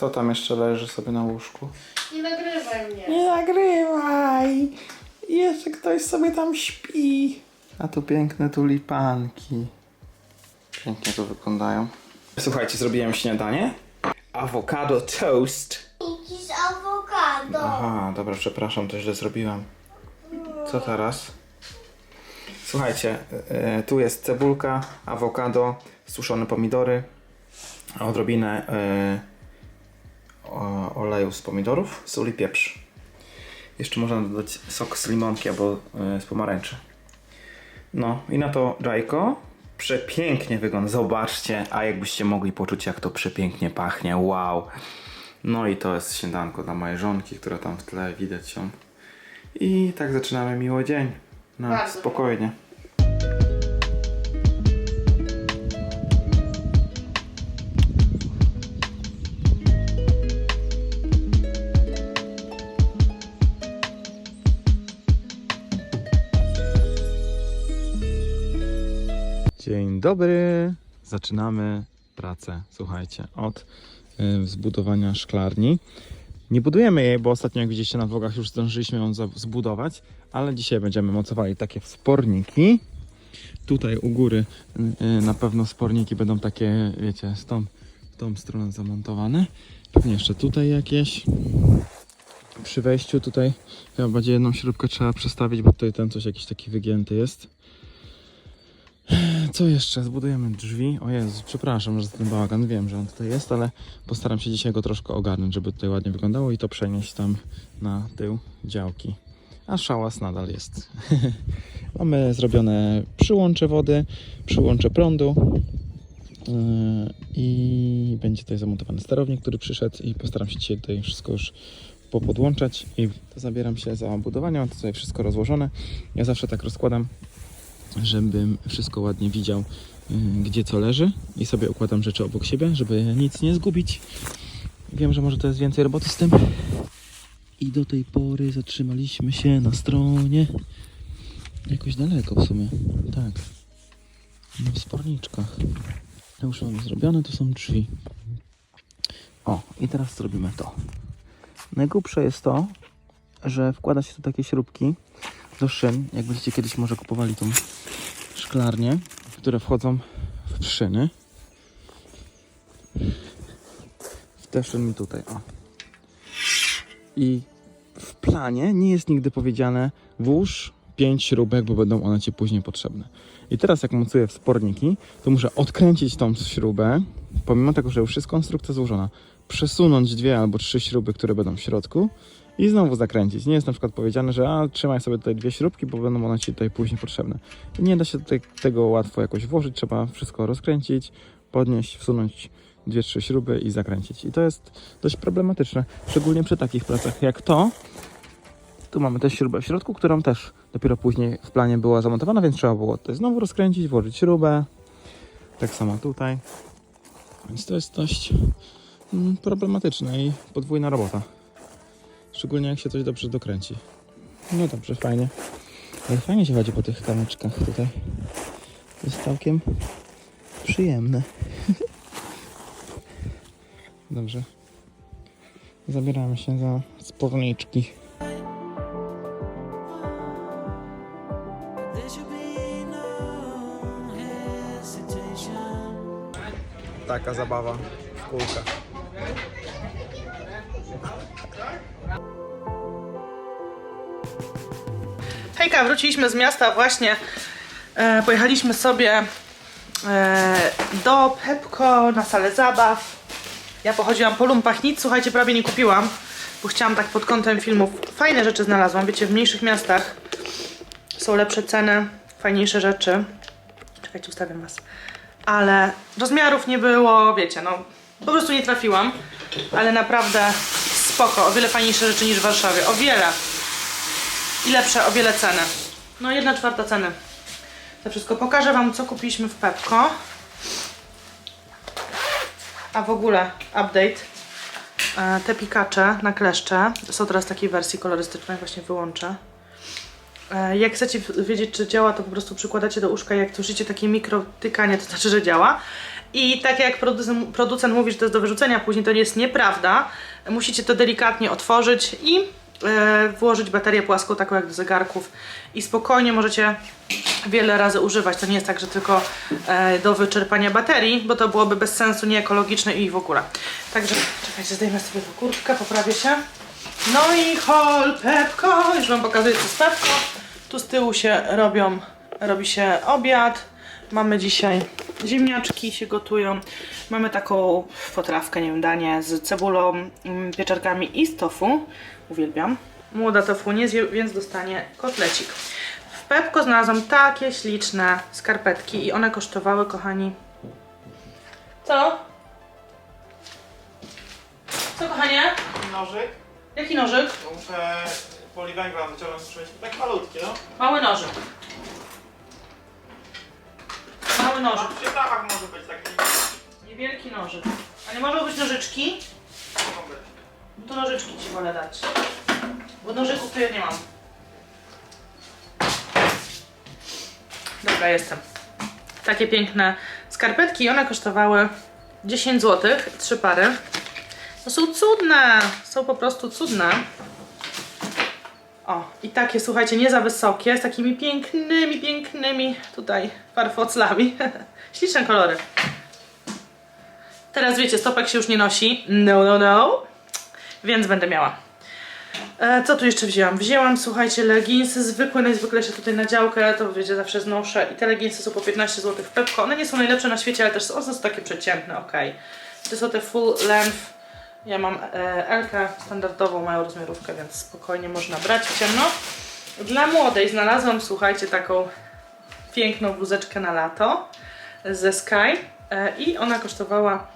Kto tam jeszcze leży sobie na łóżku? Nie nagrywaj mnie. Nie nagrywaj! Jeszcze ktoś sobie tam śpi. A tu piękne tulipanki. Pięknie to wyglądają. Słuchajcie, zrobiłem śniadanie. Awokado toast. Jakiś awokado. Aha, dobra, przepraszam, to źle zrobiłem. Co teraz? Słuchajcie, e, tu jest cebulka, awokado, suszone pomidory, odrobinę e, oleju z pomidorów, sól i pieprz. Jeszcze można dodać sok z limonki albo e, z pomarańczy. No i na to jajko. Przepięknie wygląda, zobaczcie, a jakbyście mogli poczuć jak to przepięknie pachnie, wow. No i to jest śniadanko dla mojej żonki, która tam w tle widać ją. I tak zaczynamy miły dzień. No, spokojnie. Dobry. Zaczynamy pracę, słuchajcie, od y, zbudowania szklarni. Nie budujemy jej, bo ostatnio, jak widzieliście na vlogach, już zdążyliśmy ją zbudować, ale dzisiaj będziemy mocowali takie wsporniki. Tutaj u góry y, y, na pewno sporniki będą takie, wiecie, z tą, w tą stronę zamontowane. Pewnie jeszcze tutaj jakieś. Przy wejściu tutaj chyba będzie jedną śrubkę trzeba przestawić, bo tutaj ten coś jakiś taki wygięty jest. Co jeszcze? Zbudujemy drzwi. O Jezu, przepraszam, że ten bałagan wiem, że on tutaj jest, ale postaram się dzisiaj go troszkę ogarnąć, żeby tutaj ładnie wyglądało i to przenieść tam na tył działki. A szałas nadal jest. Mamy zrobione przyłącze wody, przyłącze prądu yy, i będzie tutaj zamontowany sterownik, który przyszedł i postaram się dzisiaj tutaj wszystko już popodłączać i to zabieram się za budowanie, mam tutaj wszystko rozłożone. Ja zawsze tak rozkładam, żebym wszystko ładnie widział, y, gdzie co leży i sobie układam rzeczy obok siebie, żeby nic nie zgubić. Wiem, że może to jest więcej roboty z tym. I do tej pory zatrzymaliśmy się na stronie jakoś daleko w sumie. Tak. Na sporniczkach. To już mamy zrobione, to są drzwi. O, i teraz zrobimy to. Najgłupsze jest to, że wkłada się tu takie śrubki do szyn. Jak będziecie kiedyś może kupowali tą szklarnię, które wchodzą w szyny. W te szyny tutaj, o. I w planie nie jest nigdy powiedziane włóż 5 śrubek, bo będą one Ci później potrzebne. I teraz jak mocuję w sporniki, to muszę odkręcić tą śrubę, pomimo tego, że już jest konstrukcja złożona, przesunąć dwie albo trzy śruby, które będą w środku i znowu zakręcić. Nie jest na przykład powiedziane, że a, trzymaj sobie tutaj dwie śrubki, bo będą one Ci tutaj później potrzebne. Nie da się tutaj tego łatwo jakoś włożyć, trzeba wszystko rozkręcić, podnieść, wsunąć dwie, trzy śruby i zakręcić. I to jest dość problematyczne, szczególnie przy takich pracach jak to. Tu mamy też śrubę w środku, którą też dopiero później w planie była zamontowana, więc trzeba było tutaj znowu rozkręcić, włożyć śrubę. Tak samo tutaj. Więc to jest dość mm, problematyczne i podwójna robota. Szczególnie jak się coś dobrze dokręci. No dobrze, fajnie. Ale fajnie się chodzi po tych kamyczkach tutaj. To jest całkiem przyjemne. Dobrze. Zabieramy się za sporniczki. No. Taka zabawa w kółkach. Hejka, wróciliśmy z miasta właśnie. E, pojechaliśmy sobie e, do Pepko na salę zabaw. Ja pochodziłam po lumpach, nic słuchajcie, prawie nie kupiłam, bo chciałam tak pod kątem filmów. Fajne rzeczy znalazłam, wiecie, w mniejszych miastach są lepsze ceny, fajniejsze rzeczy. Czekajcie, ustawiam was. Ale rozmiarów nie było, wiecie, no po prostu nie trafiłam. Ale naprawdę spoko, o wiele fajniejsze rzeczy niż w Warszawie, o wiele i lepsze o wiele ceny. No jedna czwarta ceny. To wszystko pokażę wam co kupiliśmy w Pepko. A w ogóle update. E, Te pikacze na kleszcze są teraz w takiej wersji kolorystycznej, właśnie wyłączę. E, Jak chcecie wiedzieć, czy działa, to po prostu przykładacie do uszka. Jak słyszycie takie mikro tykanie, to znaczy, że działa. I tak jak producent, producent mówi, że to jest do wyrzucenia, później to jest nieprawda. Musicie to delikatnie otworzyć i włożyć baterię płaską, taką jak do zegarków i spokojnie możecie wiele razy używać. To nie jest tak, że tylko e, do wyczerpania baterii, bo to byłoby bez sensu, nieekologiczne i w ogóle. Także czekajcie, zdejmę sobie tą kurtkę, poprawię się. No i hol Pepko, już Wam pokazuję co z Pepko. Tu z tyłu się robią, robi się obiad. Mamy dzisiaj ziemniaczki się gotują. Mamy taką potrawkę, nie wiem, danie z cebulą, mm, pieczarkami i z tofu. Uwielbiam. Młoda tofu nie zje, więc dostanie kotlecik. W Pepko znalazłam takie śliczne skarpetki i one kosztowały, kochani... Co? Co, kochanie? Nożyk. Jaki nożyk? Muszę poliwęgla wyciągnąć z Tak malutkie, no. Mały nożyk. Mały nożyk. W przyprawach może być taki. Niewielki nożyk. A nie mogą być nożyczki? Mogą być. No to nożyczki ci wolę dać. Bo nożyków to ja nie mam. Dobra, jestem. Takie piękne skarpetki. One kosztowały 10 zł. Trzy pary. To są cudne. Są po prostu cudne. O, i takie, słuchajcie, nie za wysokie, z takimi pięknymi, pięknymi tutaj farfoclami. Śliczne kolory. Teraz wiecie, stopek się już nie nosi. No, no, no. Więc będę miała. E, co tu jeszcze wzięłam? Wzięłam, słuchajcie, leginsy zwykłe, najzwyklejsze tutaj na działkę, to wiecie, zawsze znoszę. I te leginsy są po 15 zł w Pepko. One nie są najlepsze na świecie, ale też są, one są takie przeciętne, ok. To są te full length. Ja mam e, Elkę standardową, mają rozmiarówkę, więc spokojnie można brać w ciemno. Dla młodej znalazłam, słuchajcie, taką piękną bluzeczkę na lato ze Sky e, i ona kosztowała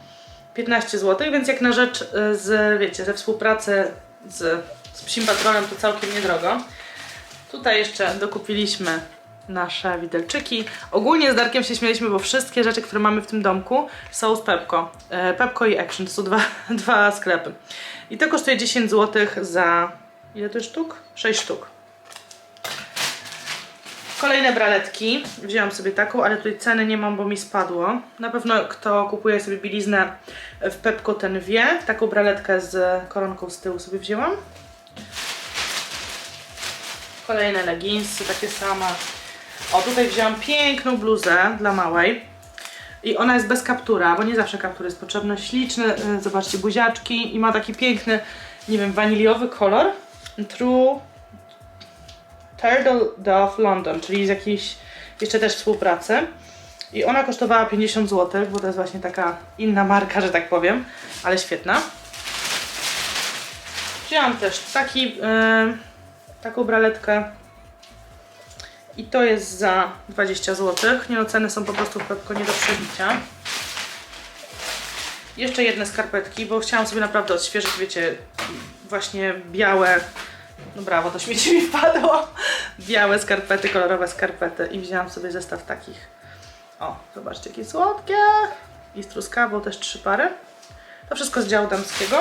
15 zł, więc jak na rzecz e, z, wiecie, ze współpracy z, z Psim to całkiem niedrogo. Tutaj jeszcze dokupiliśmy nasze widelczyki. Ogólnie z Darkiem się śmialiśmy, bo wszystkie rzeczy, które mamy w tym domku są z Pepko. E, Pepko i Action, to są dwa, dwa sklepy. I to kosztuje 10 zł za... ile to sztuk? 6 sztuk. Kolejne braletki. Wzięłam sobie taką, ale tutaj ceny nie mam, bo mi spadło. Na pewno kto kupuje sobie bieliznę w Pepko, ten wie. Taką braletkę z koronką z tyłu sobie wzięłam. Kolejne leginsy, takie same. O, tutaj wzięłam piękną bluzę dla małej. I ona jest bez kaptura, bo nie zawsze kaptur jest potrzebny. Śliczne, y, zobaczcie, buziaczki i ma taki piękny, nie wiem, waniliowy kolor. True Turtle Dove London, czyli z jakiejś jeszcze też współpracy. I ona kosztowała 50 zł, bo to jest właśnie taka inna marka, że tak powiem, ale świetna. Wzięłam też taki, yy, taką braletkę i to jest za 20 zł. Nie no, ceny są po prostu Pepko nie do przebicia. Jeszcze jedne skarpetki, bo chciałam sobie naprawdę odświeżyć, wiecie, właśnie białe, no brawo, to śmieci mi wpadło. Białe skarpety, kolorowe skarpety i wzięłam sobie zestaw takich. O, zobaczcie, jakie słodkie. I z truskawą też trzy pary. To wszystko z działu damskiego.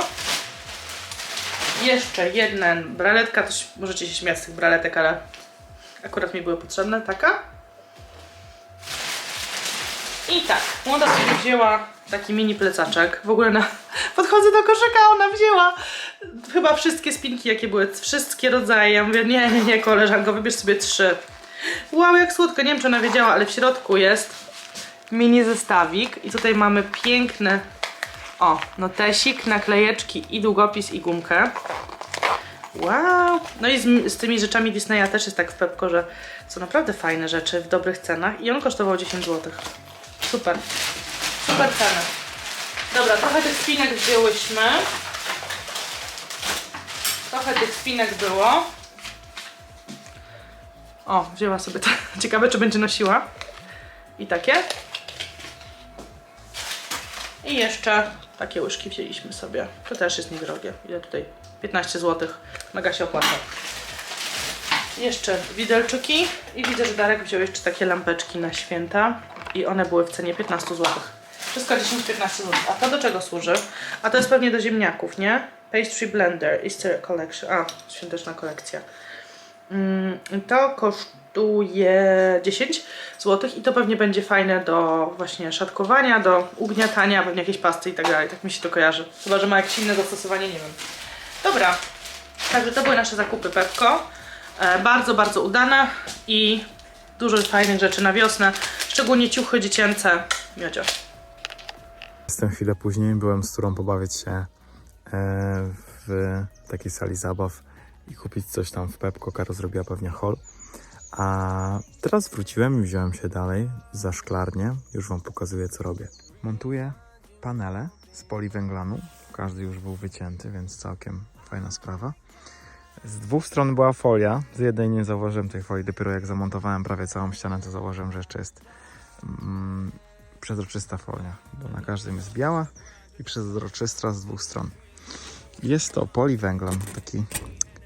Jeszcze jedna braletka, też możecie się śmiać z tych braletek, ale akurat mi były potrzebne. Taka. I tak, młoda sobie wzięła taki mini plecaczek. W ogóle na... podchodzę do koszyka, ona wzięła chyba wszystkie spinki, jakie były, wszystkie rodzaje. Ja mówię, nie, nie, nie, koleżanko, wybierz sobie trzy. Wow, jak słodko, nie wiem czy ona wiedziała, ale w środku jest mini zestawik i tutaj mamy piękny, o, notesik, naklejeczki i długopis i gumkę. Wow! No i z, z tymi rzeczami Disneya też jest tak w Pepko, że są naprawdę fajne rzeczy w dobrych cenach i on kosztował 10 zł. Super. Super ceny. Dobra, trochę tych spinek wzięłyśmy. Trochę tych spinek było. O, wzięła sobie to. Ciekawe, czy będzie nosiła. I takie. I jeszcze takie łyżki wzięliśmy sobie. To też jest niedrogie. Ile tutaj? 15 zł. Mega się opłaca. Jeszcze widelczyki. I widzę, że Darek wziął jeszcze takie lampeczki na święta. I one były w cenie 15 zł. Wszystko 10-15 zł. A to do czego służy? A to jest pewnie do ziemniaków, nie? Pastry Blender, Easter Collection. A, świąteczna kolekcja. Mm, to kosztuje kosztuje 10 zł i to pewnie będzie fajne do właśnie szatkowania, do ugniatania, pewnie jakieś pasty i tak dalej. Tak mi się to kojarzy. Chyba, że ma jakieś inne zastosowanie, nie wiem. Dobra, także to były nasze zakupy Pepko. E, bardzo, bardzo udane i dużo fajnych rzeczy na wiosnę, szczególnie ciuchy dziecięce. Miodzio. Jestem chwilę później, byłem z którą pobawić się e, w takiej sali zabaw i kupić coś tam w Pepko. Karo zrobiła pewnie haul. A teraz wróciłem i wziąłem się dalej za szklarnię. Już Wam pokazuję, co robię. Montuję panele z poliwęglanu. Każdy już był wycięty, więc całkiem fajna sprawa. Z dwóch stron była folia. Z jednej nie zauważyłem tej folii. Dopiero jak zamontowałem prawie całą ścianę, to zauważyłem, że jeszcze jest mm, przezroczysta folia, bo na każdym jest biała i przezroczysta z dwóch stron. Jest to poliwęglan, taki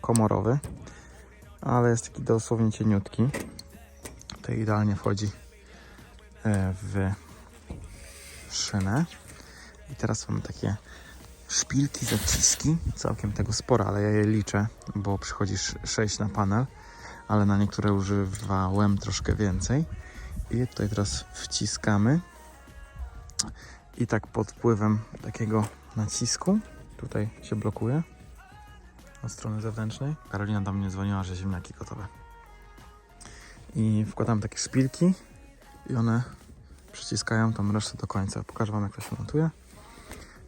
komorowy, ale jest taki dosłownie cieniutki. To idealnie wchodzi e, w szynę. I teraz mam takie szpilki, zaciski, całkiem tego sporo, ale ja je liczę, bo przychodzi 6 na panel, ale na niektóre używałem troszkę więcej. I je tutaj teraz wciskamy. I tak pod wpływem takiego nacisku tutaj się blokuje od strony zewnętrznej. Karolina do mnie dzwoniła, że ziemniaki gotowe. I wkładam takie szpilki i one przyciskają tą resztę do końca. Pokażę Wam jak to się montuje.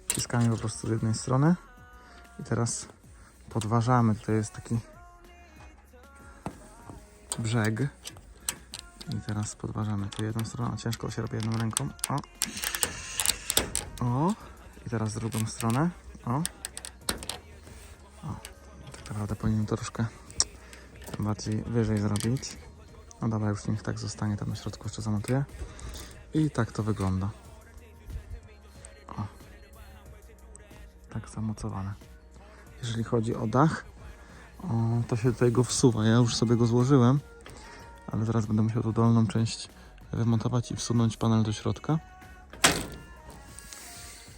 Wciskamy po prostu z jednej strony i teraz podważamy. Tutaj jest taki brzeg i teraz podważamy tu jedną stronę. Ciężko się robi jedną ręką. O. O. I teraz drugą stronę. O. O. Tak naprawdę powinienem to troszkę bardziej wyżej zrobić. No dobra, już niech tak zostanie tam na środku jeszcze zamontuję. I tak to wygląda. Tak zamocowane. Jeżeli chodzi o dach, o, to się tutaj go wsuwa. Ja już sobie go złożyłem ale zaraz będę musiał tu dolną część wymontować i wsunąć panel do środka.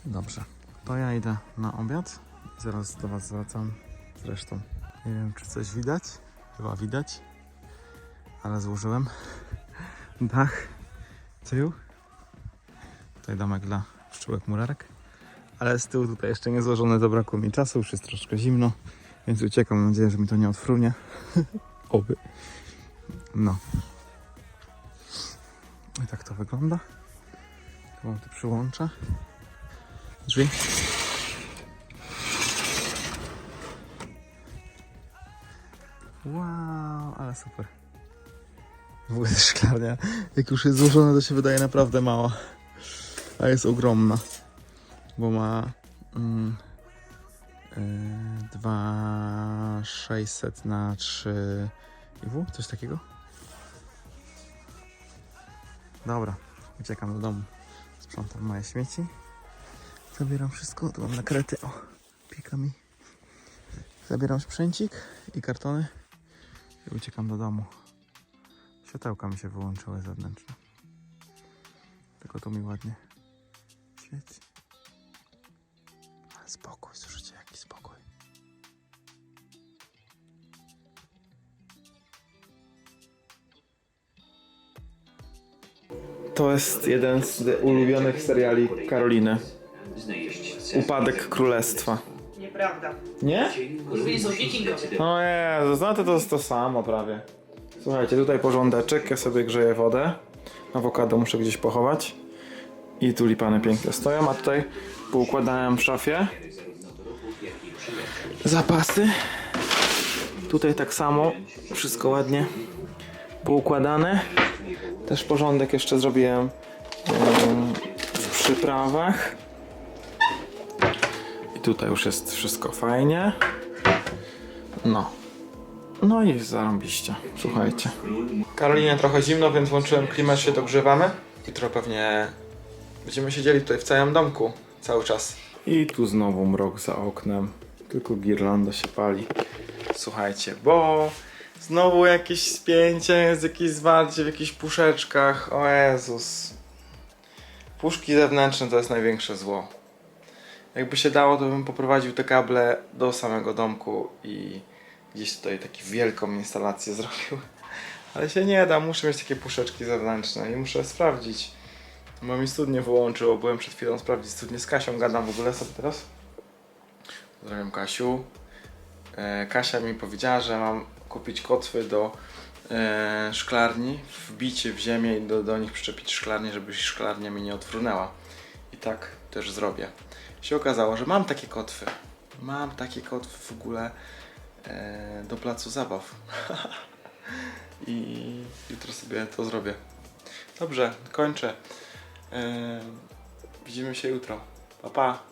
Dobrze, to ja idę na obiad i zaraz do Was wracam z resztą. Nie wiem, czy coś widać. Chyba widać, ale złożyłem dach, tył. Tutaj domek dla pszczółek murarek. Ale z tyłu tutaj jeszcze nie złożone, zabrakło mi czasu, już jest troszkę zimno, więc uciekam. Mam nadzieję, że mi to nie odfrunie. Oby. No. I tak to wygląda. Tu mam te przyłącza. Drzwi. Wow, ale super. W ogóle szklarnia, jak już jest złożona, to się wydaje naprawdę mała. A jest ogromna. Bo ma mm, yy, 2600 na 3 IW, coś takiego. Dobra, uciekam do domu. Sprzątam moje śmieci. Zabieram wszystko, tu mam nakrety. O, pieka mi. Zabieram sprzęcik i kartony i uciekam do domu. Światełka mi się wyłączyły zewnętrzne. Tylko to mi ładnie świeci. To jest jeden z ulubionych seriali Karoliny. Upadek Królestwa. Nieprawda. Nie? Ulubieni są wikingowie. No Jezus, no to to jest to samo prawie. Słuchajcie, tutaj porządeczek, ja sobie grzeję wodę. Awokado muszę gdzieś pochować. I tulipany pięknie stoją, a tutaj poukładałem w szafie zapasy. Tutaj tak samo, wszystko ładnie poukładane. Też porządek jeszcze zrobiłem em, w przyprawach. I tutaj już jest wszystko fajnie. No. No i zarąbiście, słuchajcie. Karolinie trochę zimno, więc włączyłem klimat, się dogrzewamy. Jutro pewnie będziemy siedzieli tutaj w całym domku cały czas. I tu znowu mrok za oknem, tylko girlanda się pali. Słuchajcie, bo znowu jakieś spięcie, jest jakieś zwarcie w jakichś puszeczkach. O Jezus. Puszki zewnętrzne to jest największe zło. Jakby się dało, to bym poprowadził te kable do samego domku i gdzieś tutaj taką wielką instalację zrobił. Ale się nie da, muszę mieć takie puszeczki zewnętrzne i muszę sprawdzić. Bo mi studnie wyłączyło, byłem przed chwilą sprawdzić studnię z Kasią, gadam w ogóle sobie teraz. Pozdrawiam Kasiu. E, Kasia mi powiedziała, że mam kupić kotwy do e, szklarni, wbić je w ziemię i do, do nich przyczepić szklarnię, żeby szklarnia mi nie odfrunęła. I tak też zrobię. Się okazało, że mam takie kotwy. Mam takie kotwy w ogóle e, do placu zabaw. I jutro sobie to zrobię. Dobrze, kończę. E, widzimy się jutro. Pa, pa.